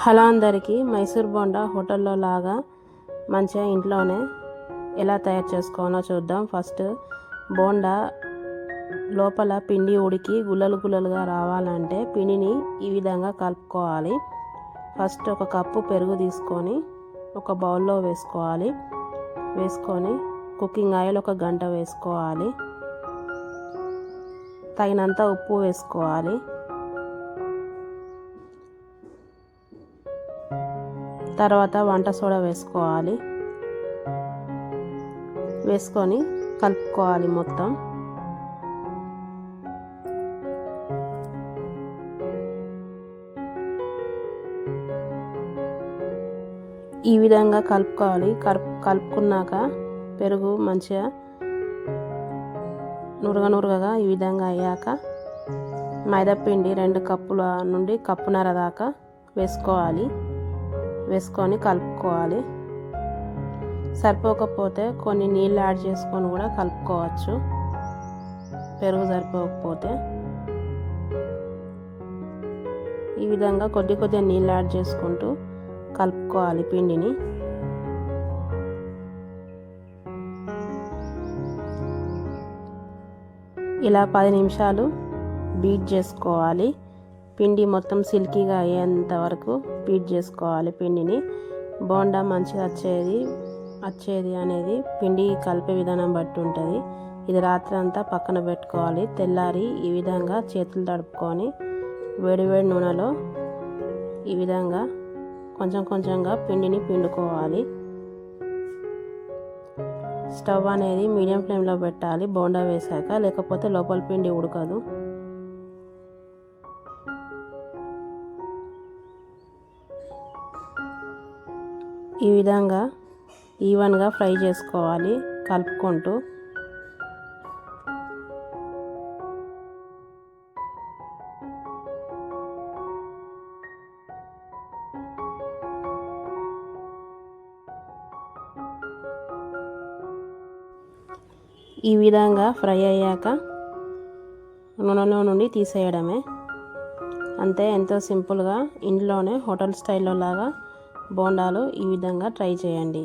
Hello అందరికీ మైసూర్ బోండా హోటల్లో లాగా మంచిగా ఇంట్లోనే ఎలా తయారు చేసుకోవాలో చూద్దాం. ఫస్ట్ బోండా లోపల పిండి ఉడికి గుల్లలు గుల్లలుగా రావాలంటే పిండిని ఈ విధంగా కలుపుకోవాలి. ఫస్ట్ ఒక కప్పు పెరుగు తీసుకొని ఒక బౌల్లో వేసుకోవాలి. వేసుకొని కుకింగ్ ఆయిల్ ఒక గంట వేసుకోవాలి. తగినంత ఉప్పు వేసుకోవాలి. తర్వాత వంట సోడా వేసుకోవాలి. వేసుకొని కలుపుకోవాలి మొత్తం. ఈ విధంగా కలుపుకోవాలి. కలుపు కలుపుకున్నాక పెరుగు మంచిగా నురగ నురగగా ఈ విధంగా అయ్యాక మైదాపిండి రెండు కప్పుల నుండి కప్పున్నర దాకా వేసుకోవాలి. వేసుకొని కలుపుకోవాలి. సరిపోకపోతే కొన్ని నీళ్ళు యాడ్ చేసుకొని కూడా కలుపుకోవచ్చు. పెరుగు సరిపోకపోతే. ఈ విధంగా కొద్ది కొద్దిగా నీళ్ళు యాడ్ చేసుకుంటూ కలుపుకోవాలి పిండిని. ఇలా పది నిమిషాలు బీట్ చేసుకోవాలి. పిండి మొత్తం సిల్కీగా అయ్యేంత వరకు పీట్ చేసుకోవాలి పిండిని. బోండా మంచిగా వచ్చేది వచ్చేది అనేది పిండి కలిపే విధానం బట్టి ఉంటుంది. ఇది రాత్రి అంతా పక్కన పెట్టుకోవాలి. తెల్లారి ఈ విధంగా చేతులు తడుపుకొని వేడివేడి నూనెలో ఈ విధంగా కొంచెం కొంచెంగా పిండిని పిండుకోవాలి. స్టవ్ అనేది మీడియం ఫ్లేమ్లో పెట్టాలి. బోండా వేసాక లేకపోతే లోపల పిండి ఉడకదు. ఈ విధంగా ఈవెన్గా ఫ్రై చేసుకోవాలి కలుపుకుంటూ. ఈ విధంగా ఫ్రై అయ్యాక నూనెలో నుండి తీసేయడమే. అంతే ఎంతో సింపుల్గా ఇంట్లోనే హోటల్ స్టైల్లో లాగా బోండాలు ఈ విధంగా ట్రై చేయండి.